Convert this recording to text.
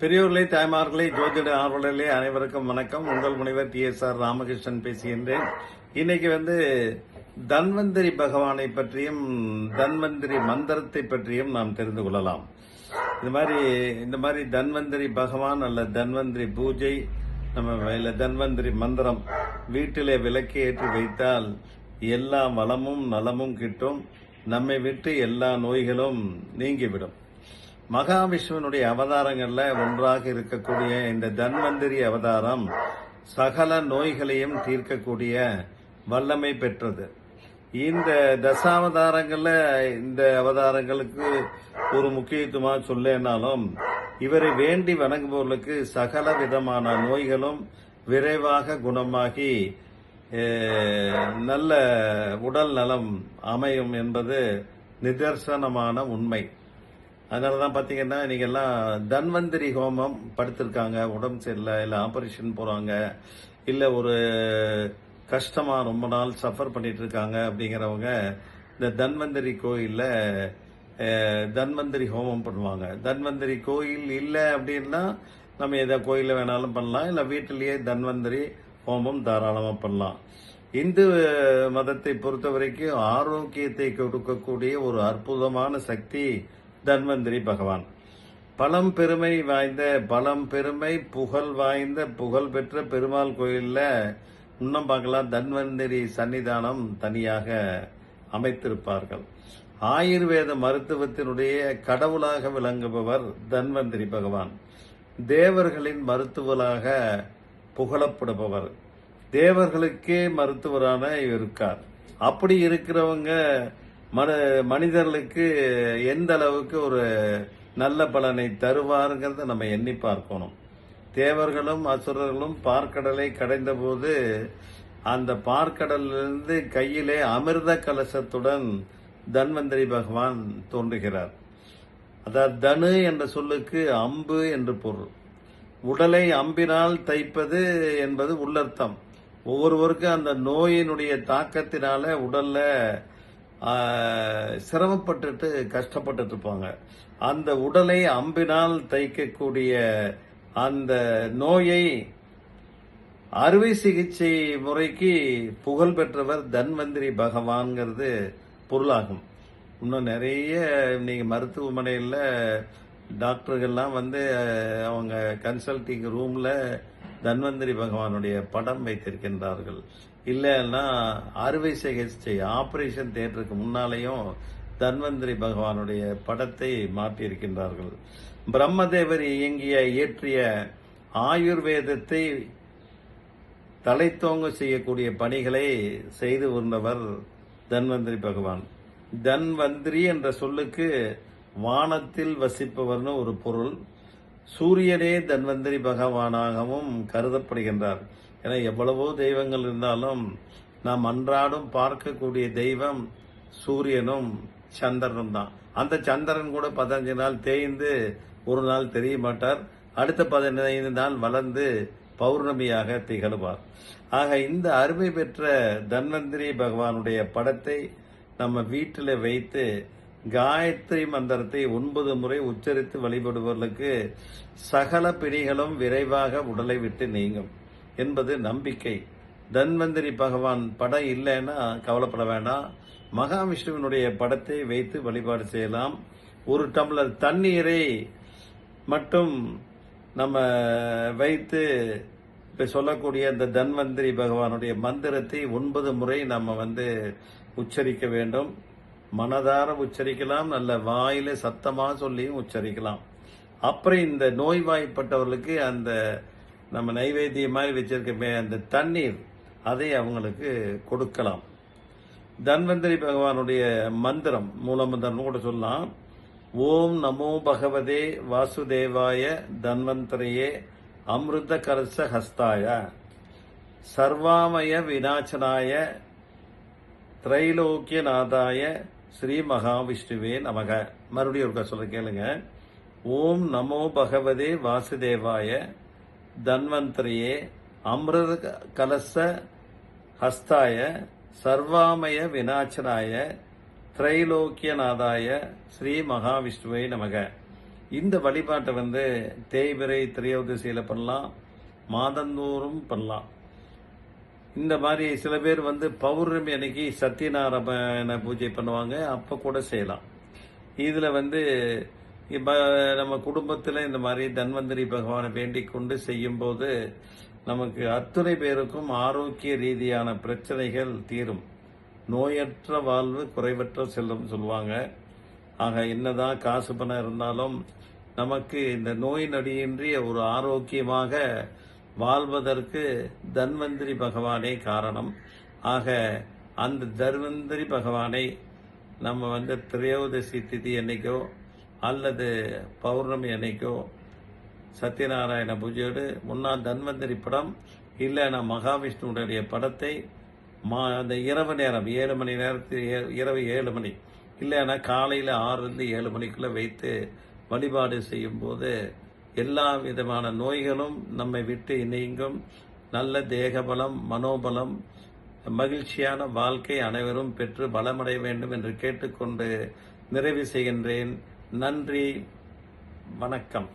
பெரியோர்களே தாய்மார்களே ஜோதிட ஆர்வலர்களே அனைவருக்கும் வணக்கம். உங்கள் முனைவர் டி. எஸ். ஆர். ராமகிருஷ்ணன் பேசுகின்றேன். இன்னைக்கு வந்து தன்வந்திரி பகவானை பற்றியும் தன்வந்திரி மந்திரத்தை பற்றியும் நாம் தெரிந்து கொள்ளலாம். இந்த மாதிரி இந்த மாதிரி தன்வந்திரி பகவான் அல்ல தன்வந்திரி பூஜை நம்ம இல்ல தன்வந்திரி மந்திரம் வீட்டிலே விளக்கு ஏற்றி வைத்தால் எல்லா வளமும் நலமும் கிட்டும். நம்மை விட்டு எல்லா நோய்களும் நீங்கிவிடும். மகாவிஷ்ணுவனுடைய அவதாரங்கள்ல ஒன்றாக இருக்கக்கூடிய இந்த தன்வந்திரி அவதாரம் சகல நோய்களையும் தீர்க்கக்கூடிய வல்லமை பெற்றது. இந்த தசாவதாரங்கள்ல இந்த அவதாரங்களுக்கு ஒரு முக்கியத்துவமா சொல்லேனாலும் இவரை வேண்டி வணங்குபவர்களுக்கு சகல விதமான நோய்களும் விரைவாக குணமாகி நல்ல உடல் நலம் அமையும் என்பது நிதர்சனமான உண்மை. அதனால தான் பார்த்தீங்கன்னா இன்னைக்கு எல்லாம் தன்வந்திரி ஹோமம் படுத்திருக்காங்க. உடம்பு சரியில்லை இல்லை ஆப்ரேஷன் போகிறாங்க இல்லை ஒரு கஷ்டமாக ரொம்ப நாள் சஃபர் பண்ணிட்டு இருக்காங்க அப்படிங்கிறவங்க இந்த தன்வந்திரி கோயிலில் தன்வந்திரி ஹோமம் பண்ணுவாங்க. தன்வந்திரி கோயில் இல்லை அப்படின்னா நம்ம எதை கோயிலில் வேணாலும் பண்ணலாம் இல்லை வீட்டிலேயே தன்வந்திரி ஹோமம் தாராளமாக பண்ணலாம். இந்து மதத்தை பொறுத்த வரைக்கும் ஆரோக்கியத்தை கொடுக்கக்கூடிய ஒரு அற்புதமான சக்தி தன்வந்திரி பகவான். பழம் பெருமை வாய்ந்த பழம் பெருமை புகழ் வாய்ந்த புகழ் பெற்ற பெருமாள் கோயில்ல இன்னும் பார்க்கலாம். தன்வந்திரி சன்னிதானம் தனியாக அமைத்திருப்பார்கள். ஆயுர்வேத மருத்துவத்தினுடைய கடவுளாக விளங்குபவர் தன்வந்திரி பகவான். தேவர்களின் மருத்துவராக புகழப்படுபவர். தேவர்களுக்கே மருத்துவரான இருக்கார் அப்படி இருக்கிறவங்க மன மனிதர்களுக்கு எந்த அளவுக்கு ஒரு நல்ல பலனை தருவாருங்கிறத நம்ம எண்ணி பார்க்கணும். தேவர்களும் அசுரர்களும் பார்க்கடலை கடைந்த போது அந்த பார்க்கடலிலிருந்து கையிலே அமிர்த கலசத்துடன் தன்வந்திரி பகவான் தோன்றுகிறார். அதாவது தனு என்ற சொல்லுக்கு அம்பு என்று பொருள். உடலை அம்பினால் தைப்பது என்பது உள்ளர்த்தம். ஒவ்வொருவருக்கும் அந்த நோயினுடைய தாக்கத்தினால உடல்ல சிரமப்பட்டுட்டு கஷ்டப்பட்டுட்டு இருப்பாங்க அந்த உடலை அம்பினால் தைக்கக்கூடிய அந்த நோயை அறுவை சிகிச்சை முறைக்கு புகழ் பெற்றவர் தன்வந்திரி பகவான்ங்கிறது பொருளாகும். இன்னும் நிறைய நீங்க மருத்துவமனையில் டாக்டர்கள்லாம் வந்து அவங்க கன்சல்டிங் ரூம்ல தன்வந்திரி பகவானுடைய படம் வைத்திருக்கின்றார்கள். இல்லைன்னா அறுவை சிகிச்சை ஆபரேஷன் தேட்டருக்கு முன்னாலேயும் தன்வந்திரி பகவானுடைய படத்தை மாற்றியிருக்கின்றார்கள். பிரம்மதேவர் இயங்கிய இயற்றிய ஆயுர்வேதத்தை தலைத்தோங்க செய்யக்கூடிய பணிகளை செய்து வந்தவர் தன்வந்திரி பகவான். தன்வந்திரி என்ற சொல்லுக்கு வானத்தில் வசிப்பவர்னு ஒரு பொருள். சூரியனே தன்வந்திரி பகவானாகவும் கருதப்படுகின்றார். ஏன்னா எவ்வளவோ தெய்வங்கள் இருந்தாலும் நாம் அன்றாடம் பார்க்கக்கூடிய தெய்வம் சூரியனும் சந்திரனும் தான். அந்த சந்திரன் கூட பதினஞ்சு நாள் தேய்ந்து ஒரு நாள் தெரிய மாட்டார். அடுத்த பதினைந்து நாள் வளர்ந்து பௌர்ணமியாக திகழ்வார். ஆக இந்த அருமை பெற்ற தன்வந்திரி பகவானுடைய படத்தை நம்ம வீட்டில் வைத்து காயத்ரி மந்திரத்தை ஒன்பது முறை உச்சரித்து வழிபடுபவர்களுக்கு சகல பிணிகளும் விரைவாக உடலை விட்டு நீங்கும். என்பது நம்பிக்கை. தன்வந்திரி பகவான் படம் இல்லைன்னா கவலைப்பட வேண்டாம். மகாவிஷ்ணுவினுடைய படத்தை வைத்து வழிபாடு செய்யலாம். ஒரு டம்ளர் தண்ணீரை மட்டும் நம்ம வைத்து இப்போ சொல்லக்கூடிய அந்த தன்வந்திரி பகவானுடைய மந்திரத்தை ஒன்பது முறை நம்ம வந்து உச்சரிக்க வேண்டும். மனதார உச்சரிக்கலாம் நல்ல வாயில சத்தமாக சொல்லியும் உச்சரிக்கலாம். அப்புறம் இந்த நோய்வாய்ப்பட்டவர்களுக்கு அந்த நம்ம நைவேத்தியம் மாதிரி வச்சிருக்கமே அந்த தண்ணீர் அதை அவங்களுக்கு கொடுக்கலாம். தன்வந்திரி பகவானுடைய மந்திரம் மூலமந்திரம் கூட சொல்லலாம். ஓம் நமோ பகவதே வாசுதேவாய தன்வந்தரையே அமிர்த கரச ஹஸ்தாய. சர்வாமய விநாசனாய திரைலோக்கியநாதாய ஸ்ரீ மகாவிஷ்ணுவே நமக. மறுபடியும் ஒருக்கா சொல்ல கேளுங்க. ஓம் நமோ பகவதே வாசுதேவாய தன்வந்தரையே அமிர்த கலச ஹஸ்தாய சர்வாமய வினாச்சனாய திரைலோக்கியநாதாய ஸ்ரீ மகாவிஷ்ணுவை நமக. இந்த வழிபாட்டை வந்து தேய்பிரை திரையோதசியில பண்ணலாம் மாதந்தோறும் பண்ணலாம். இந்த மாதிரி சில பேர் வந்து பௌர்ணமி அன்னைக்கு சத்யநாராயண பூஜை பண்ணுவாங்க அப்போ கூட செய்யலாம். இதில் வந்து இப்போ நம்ம குடும்பத்தில் இந்த மாதிரி தன்வந்திரி பகவானை வேண்டிக் கொண்டு செய்யும்போது நமக்கு அத்துணை பேருக்கும் ஆரோக்கிய ரீதியான பிரச்சனைகள் தீரும். நோயற்ற வாழ்வு குறைவற்ற செல்லும் சொல்லுவாங்க. ஆக என்னதான் காசு பணம் இருந்தாலும் நமக்கு இந்த நோய் நடியின்றி ஒரு ஆரோக்கியமாக வாழ்வதற்கு தன்வந்திரி பகவானே காரணம். ஆக அந்த தன்வந்திரி பகவானை நம்ம வந்து திரையோதசி திதி என்னைக்கோ அல்லது பௌர்ணமி அன்னைக்கோ சத்யநாராயண பூஜையோடு முன்னாள் தன்வந்திரி படம் இல்லைன்னா மகாவிஷ்ணுடைய படத்தை மா அந்த இரவு நேரம் ஏழு மணி நேரத்தில் இரவு ஏழு மணி இல்லைன்னா காலையில் ஆறுலேருந்து ஏழு மணிக்குள்ளே வைத்து வழிபாடு செய்யும்போது எல்லா விதமான நோய்களும் நம்மை விட்டு நீங்கும் நல்ல தேகபலம் மனோபலம் மகிழ்ச்சியான வாழ்க்கை அனைவரும் பெற்று பலமடைய வேண்டும் என்று கேட்டுக்கொண்டு நிறைவு செய்கின்றேன். நன்றி வணக்கம்.